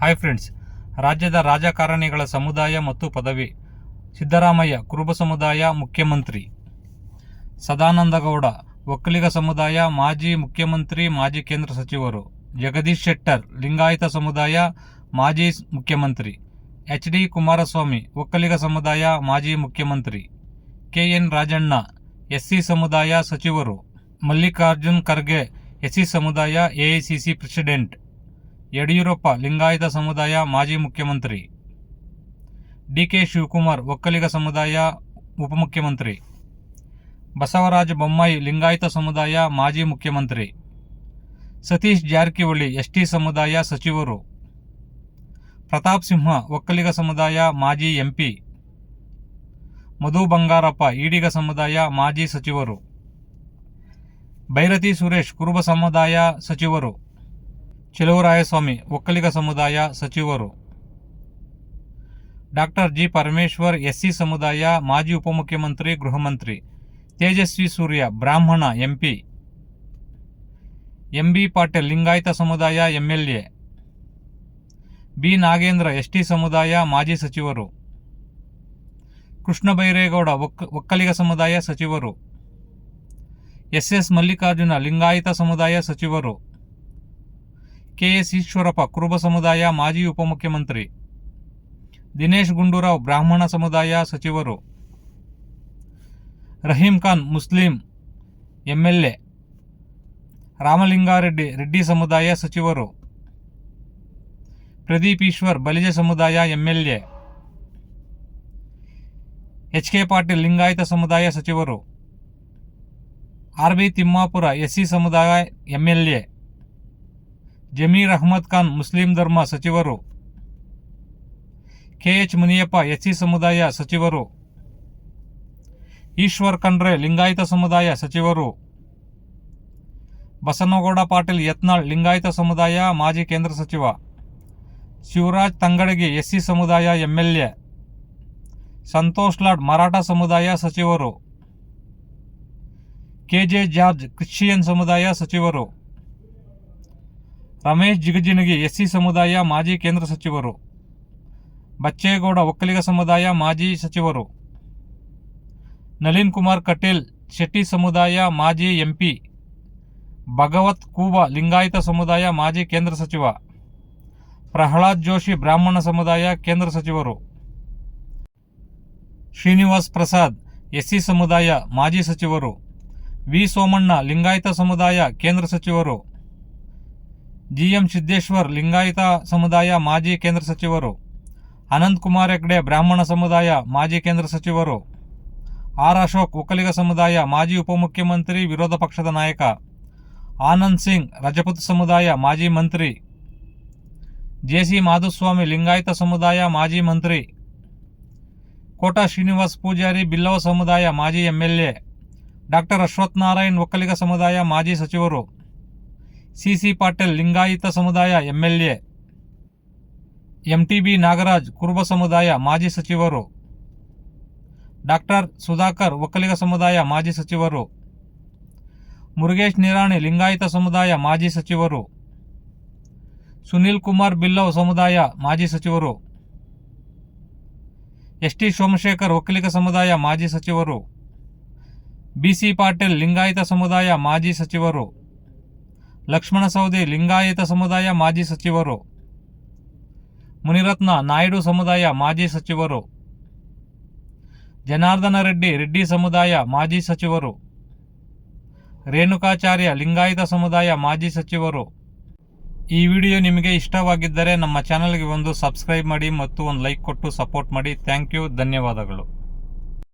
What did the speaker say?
Hi friends ರಾಜ್ಯದ ರಾಜಕಾರಣಿಗಳ ಸಮುದಾಯ ಮತ್ತು ಪದವಿ. ಸಿದ್ದರಾಮಯ್ಯ, ಕುರುಬ ಸಮುದಾಯ ಮುಖ್ಯಮಂತ್ರಿ. ಸದಾನಂದಗೌಡ, ಒಕ್ಕಲಿಗ ಸಮುದಾಯ ಮಾಜಿ ಮುಖ್ಯಮಂತ್ರಿ, ಮಾಜಿ ಕೇಂದ್ರ ಸಚಿವರು. ಜಗದೀಶ್ ಶೆಟ್ಟರ್, ಲಿಂಗಾಯತ ಸಮುದಾಯ ಮಾಜಿ ಮುಖ್ಯಮಂತ್ರಿ. ಎಚ್ ಡಿ ಕುಮಾರಸ್ವಾಮಿ, ಒಕ್ಕಲಿಗ ಸಮುದಾಯ ಮಾಜಿ ಮುಖ್ಯಮಂತ್ರಿ. ಕೆ ಎನ್ ರಾಜಣ್ಣ, ಎಸ್ಸಿ ಸಮುದಾಯ ಸಚಿವರು. ಮಲ್ಲಿಕಾರ್ಜುನ್ ಖರ್ಗೆ, ಎಸ್ಸಿ ಸಮುದಾಯ ಎಐಸಿಸಿ ಪ್ರೆಸಿಡೆಂಟ್. ಯಡಿಯೂರಪ್ಪ, ಲಿಂಗಾಯತ ಸಮುದಾಯ ಮಾಜಿ ಮುಖ್ಯಮಂತ್ರಿ. ಡಿಕೆ ಶಿವಕುಮಾರ್, ಒಕ್ಕಲಿಗ ಸಮುದಾಯ ಉಪಮುಖ್ಯಮಂತ್ರಿ. ಬಸವರಾಜ ಬೊಮ್ಮಾಯಿ, ಲಿಂಗಾಯತ ಸಮುದಾಯ ಮಾಜಿ ಮುಖ್ಯಮಂತ್ರಿ. ಸತೀಶ್ ಜಾರಕಿಹೊಳಿ, ಎಸ್ಟಿ ಸಮುದಾಯ ಸಚಿವರು. ಪ್ರತಾಪ್ ಸಿಂಹ, ಒಕ್ಕಲಿಗ ಸಮುದಾಯ ಮಾಜಿ ಎಂಪಿ ಮಧು ಬಂಗಾರಪ್ಪ, ಈಡಿಗ ಸಮುದಾಯ ಮಾಜಿ ಸಚಿವರು. ಭೈರತಿ ಸುರೇಶ್, ಕುರುಬ ಸಮುದಾಯ ಸಚಿವರು. ಚೆಲುವರಾಯಸ್ವಾಮಿ ಒಕ್ಕಲಿಗ ಸಮುದಾಯ ಸಚಿವರು. Doctor G. ಪರಮೇಶ್ವರ್, ಎಸ್ಸಿ ಸಮುದಾಯ, ಮಾಜಿ ಉಪಮುಖ್ಯಮಂತ್ರಿ ಗೃಹಮಂತ್ರಿ ತೇಜಸ್ವಿ ಸೂರ್ಯ, ಬ್ರಾಹ್ಮಣ ಎಂಪಿ ಎಂಬಿ ಪಾಟೀಲ್, ಲಿಂಗಾಯತ ಸಮುದಾಯ, ಎಂಎಲ್ಎ. ಬಿ. ನಾಗೇಂದ್ರ, ಎಸ್ಟಿ ಸಮುದಾಯ, ಮಾಜಿ ಸಚಿವರು. ಕೃಷ್ಣ ಬೈರೇಗೌಡ ಒಕ್ಕ ಒಕ್ಕಲಿಗ ಸಮುದಾಯ ಸಚಿವರು. ಎಸ್ ಎಸ್ ಮಲ್ಲಿಕಾರ್ಜುನ, ಲಿಂಗಾಯತ ಸಮುದಾಯ ಸಚಿವರು. ಕೆಎಸ್ ಈಶ್ವರಪ್ಪ, ಕುರುಬ ಸಮುದಾಯ, ಮಾಜಿ ಉಪಮುಖ್ಯಮಂತ್ರಿ. ದಿನೇಶ್ ಗುಂಡೂರಾವ್, ಬ್ರಾಹ್ಮಣ ಸಮುದಾಯ ಸಚಿವರು. Rahim Khan, Muslim MLA. ರಾಮಲಿಂಗಾರೆಡ್ಡಿ, ರೆಡ್ಡಿ ಸಮುದಾಯ ಸಚಿವರು. ಪ್ರದೀಪ್ ಈಶ್ವರ್, ಬಲಿಜ ಸಮುದಾಯ MLA. H K Patil, Lingayat ಸಮುದಾಯ ಸಚಿವರು. ಆರ್ ಬಿ ತಿಮ್ಮಾಪುರ, ಎಸ್ಸಿ ಸಮುದಾಯ ಎಂಎಲ್ಎ. ಜಮೀರ್ ಅಹಮದ್ ಖಾನ್ ಮುಸ್ಲಿಂ ಧರ್ಮ ಸಚಿವರು. ಕೆಎಚ್ ಮುನಿಯಪ್ಪ ಎಸ್ಸಿ ಸಮುದಾಯ ಸಚಿವರು. ಈಶ್ವರ್ ಖಂಡ್ರೆ ಲಿಂಗಾಯತ ಸಮುದಾಯ ಸಚಿವರು. ಬಸನಗೌಡ ಪಾಟೀಲ್ ಯತ್ನಾಳ್ ಲಿಂಗಾಯತ ಸಮುದಾಯ ಮಾಜಿ ಕೇಂದ್ರ ಸಚಿವ. ಶಿವರಾಜ್ ತಂಗಡಗಿ ಎಸ್ಸಿ ಸಮುದಾಯ ಎಂಎಲ್ಎ. ಸಂತೋಷ್ ಲಾಡ್ ಮರಾಠ ಸಮುದಾಯ ಸಚಿವರು. ಕೆಜೆ ಜಾರ್ಜ್ ಕ್ರಿಶ್ಚಿಯನ್ ಸಮುದಾಯ ಸಚಿವರು. ರಮೇಶ್ ಜಿಗಜಿಣಗಿ ಎಸ್ಸಿ ಸಮುದಾಯ ಮಾಜಿ ಕೇಂದ್ರ ಸಚಿವರು. ಬಚ್ಚೇಗೌಡ ಒಕ್ಕಲಿಗ ಸಮುದಾಯ ಮಾಜಿ ಸಚಿವರು. ನಳಿನ್ ಕುಮಾರ್ ಕಟೇಲ್ ಶೆಟ್ಟಿ ಸಮುದಾಯ ಮಾಜಿ ಎಂಪಿ. ಭಗವತ್ ಕೂಬ ಲಿಂಗಾಯತ ಸಮುದಾಯ ಮಾಜಿ ಕೇಂದ್ರ ಸಚಿವ. ಪ್ರಹ್ಲಾದ್ ಜೋಶಿ ಬ್ರಾಹ್ಮಣ ಸಮುದಾಯ ಕೇಂದ್ರ ಸಚಿವರು. ಶ್ರೀನಿವಾಸ್ ಪ್ರಸಾದ್ ಎಸ್ಸಿ ಸಮುದಾಯ ಮಾಜಿ ಸಚಿವರು. ವಿ ಸೋಮಣ್ಣ ಲಿಂಗಾಯತ ಸಮುದಾಯ ಕೇಂದ್ರ ಸಚಿವರು. ಜಿಎಂ ಸಿದ್ದೇಶ್ವರ್ ಲಿಂಗಾಯತ ಸಮುದಾಯ ಮಾಜಿ ಕೇಂದ್ರ ಸಚಿವರು, ಅನಂತ್ ಕುಮಾರ್ ಹೆಗ್ಡೆ ಬ್ರಾಹ್ಮಣ ಸಮುದಾಯ ಮಾಜಿ ಕೇಂದ್ರ ಸಚಿವರು, ಆರ್ ಅಶೋಕ್ ಒಕ್ಕಲಿಗ ಸಮುದಾಯ ಮಾಜಿ ಉಪಮುಖ್ಯಮಂತ್ರಿ ವಿರೋಧ ಪಕ್ಷದ ನಾಯಕ, ಆನಂದ್ ಸಿಂಗ್ ರಜಪೂತ್ ಸಮುದಾಯ ಮಾಜಿ ಮಂತ್ರಿ ಜೆಸಿ ಮಾಧುಸ್ವಾಮಿ ಲಿಂಗಾಯತ ಸಮುದಾಯ ಮಾಜಿ ಮಂತ್ರಿ, ಕೋಟಾ ಶ್ರೀನಿವಾಸ್ ಪೂಜಾರಿ ಬಿಲ್ಲವ ಸಮುದಾಯ ಮಾಜಿ ಎಂಎಲ್ಎ, ಡಾಕ್ಟರ್ ಅಶ್ವಥ್ ನಾರಾಯಣ್ ಒಕ್ಕಲಿಗ ಸಮುದಾಯ ಮಾಜಿ ಸಚಿವರು ಸಿಸಿ ಪಾಟೀಲ್ ಲಿಂಗಾಯತ ಸಮುದಾಯ ಎಂಎಲ್ಎ, ಎಂಟಿಬಿ ನಾಗರಾಜ್ ಕುರುಬ ಸಮುದಾಯ ಮಾಜಿ ಸಚಿವರು, ಡಾಕ್ಟರ್ ಸುಧಾಕರ್ ಒಕ್ಕಲಿಗ ಸಮುದಾಯ ಮಾಜಿ ಸಚಿವರು, ಮುರುಗೇಶ್ ನಿರಾಣಿ ಲಿಂಗಾಯತ ಸಮುದಾಯ ಮಾಜಿ ಸಚಿವರು, ಸುನಿಲ್ ಕುಮಾರ್ ಬಿಲ್ಲವ್ ಸಮುದಾಯ ಮಾಜಿ ಸಚಿವರು ಎಸ್ ಟಿ ಸೋಮಶೇಖರ್ ಒಕ್ಕಲಿಗ ಸಮುದಾಯ ಮಾಜಿ ಸಚಿವರು ಬಿಸಿ ಪಾಟೀಲ್ ಲಿಂಗಾಯತ ಸಮುದಾಯ ಮಾಜಿ ಸಚಿವರು ಲಕ್ಷ್ಮಣ ಸವದಿ ಲಿಂಗಾಯತ ಸಮುದಾಯ ಮಾಜಿ ಸಚಿವರು. ಮುನಿರತ್ನ ನಾಯ್ಡು ಸಮುದಾಯ ಮಾಜಿ ಸಚಿವರು. ಜನಾರ್ದನ ರೆಡ್ಡಿ ರೆಡ್ಡಿ ಸಮುದಾಯ ಮಾಜಿ ಸಚಿವರು. ರೇಣುಕಾಚಾರ್ಯ ಲಿಂಗಾಯತ ಸಮುದಾಯ ಮಾಜಿ ಸಚಿವರು. ಈ ವಿಡಿಯೋ ನಿಮಗೆ ಇಷ್ಟವಾಗಿದ್ದರೆ ನಮ್ಮ ಚಾನಲ್ಗೆ ಒಂದು ಸಬ್ಸ್ಕ್ರೈಬ್ ಮಾಡಿ ಮತ್ತು ಒಂದು ಲೈಕ್ ಕೊಟ್ಟು ಸಪೋರ್ಟ್ ಮಾಡಿ. ಥ್ಯಾಂಕ್ ಯು, ಧನ್ಯವಾದಗಳು.